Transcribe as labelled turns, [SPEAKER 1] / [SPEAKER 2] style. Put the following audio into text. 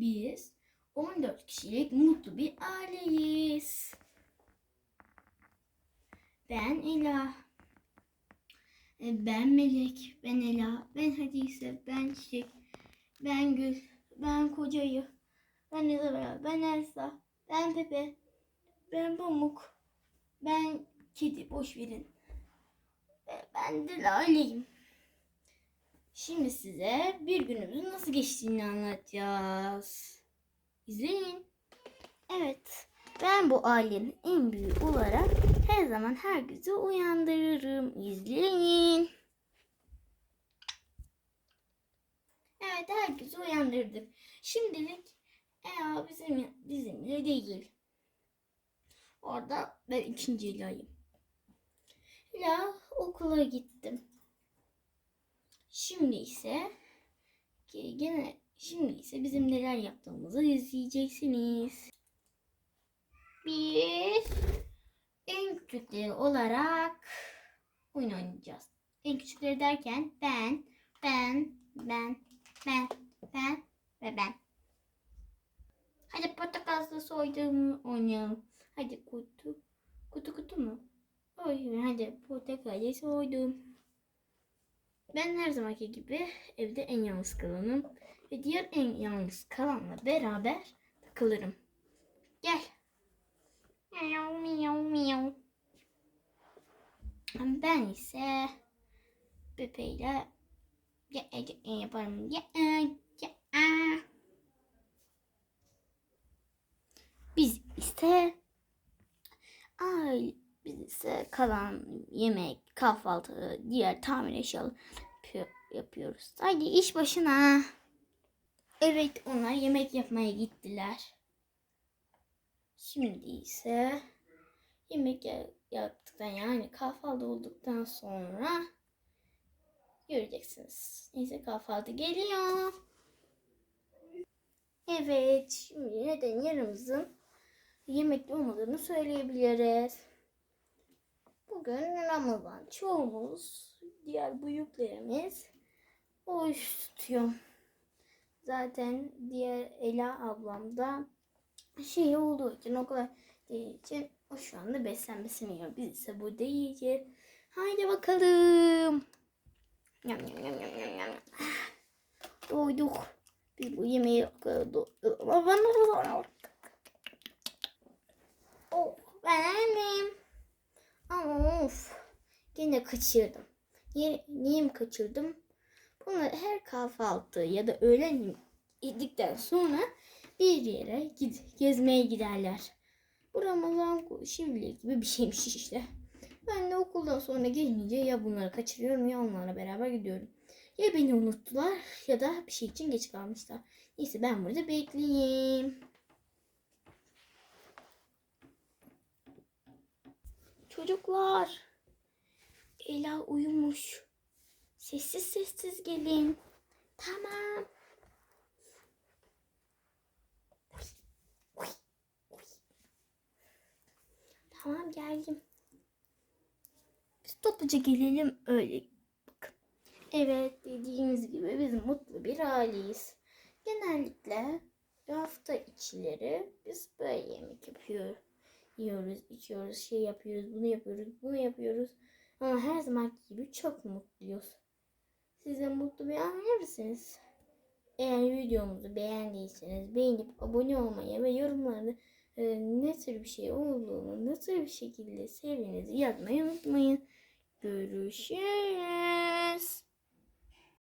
[SPEAKER 1] biz 14 kişilik mutlu bir aileyiz. Ben Ela. E, Ben Melek, ben Ela, ben Hadise, ben Çiçek, ben Gül, ben Kocayı, ben Isabel, ben Elsa, ben Pepe, ben Pamuk, ben Kedi, boş verin. Ve ben de Lale'yim. Şimdi size bir günümüzün nasıl geçtiğini anlatacağız. İzleyin. Evet, ben bu ailenin en büyüğü olarak her zaman herkesi uyandırırım. İzleyin. Evet, herkesi uyandırdık. Şimdilik Ela bizim, bizimle değil. Orada ben ikinci Ela'yım. Ela okula gittim. Şimdi ise gene şimdi ise bizim neler yaptığımızı izleyeceksiniz. Biz en küçükleri olarak oyun oynayacağız. En küçükleri derken ben, ben, ben, ben, ben ve ben. Hadi portakallı soyduğumu oynayalım. Hadi kutu, kutu kutu mu? Oy, hadi portakalı soydum. Ben her zamanki gibi evde en yalnız kalanım. Ve diğer en yalnız kalanla beraber takılırım. Gel. Miyav miyav miyav. Ben ise bebeğiyle ya, ya, ya yaparım. Ya, ya, ya. Biz ise ay biz ise kalan yemek, kahvaltı, diğer tamir eşyaları yapıyor- yapıyoruz. Haydi iş başına. Evet onlar yemek yapmaya gittiler. Şimdi ise yemek ya- yaptıktan yani kahvaltı olduktan sonra göreceksiniz. Neyse kahvaltı geliyor. Evet şimdi neden yarımızın yemekli olmadığını söyleyebiliriz. Bugün Ramazan. Çoğumuz, diğer büyüklerimiz oruç tutuyor. Zaten diğer Ela ablam da şey olduğu için okula gittiği için o şu anda beslenmesini yiyor. Biz ise burada yiyeceğiz. Haydi bakalım. Yam yam yam yam yam yam. Doyduk. Biz bu yemeği Oh, ben annem. Ama of. Yine kaçırdım. Niye, niye mi kaçırdım? Bunlar her kahvaltı ya da öğlen yedikten sonra bir yere gid- gezmeye giderler. Bu Ramazan şivli gibi bir şeymiş işte. Ben de okuldan sonra gelince ya bunları kaçırıyorum ya onlarla beraber gidiyorum. Ya beni unuttular ya da bir şey için geç kalmışlar. Neyse ben burada bekleyeyim. Çocuklar. Ela uyumuş. Sessiz sessiz gelin. Tamam. Tamam geldim. Biz topluca gelelim öyle. Bakın. Evet dediğimiz gibi biz mutlu bir aileyiz. Genellikle hafta içleri biz böyle yemek yapıyoruz. Yiyoruz, içiyoruz, şey yapıyoruz, bunu yapıyoruz, bunu yapıyoruz. Ama her zaman gibi çok mutluyuz. Siz de mutlu bir aile misiniz? Eğer videomuzu beğendiyseniz beğenip abone olmayı ve yorumlarda e, ne tür bir şey olduğunu, tür bir şekilde sevdiğinizi yazmayı unutmayın. Görüşürüz.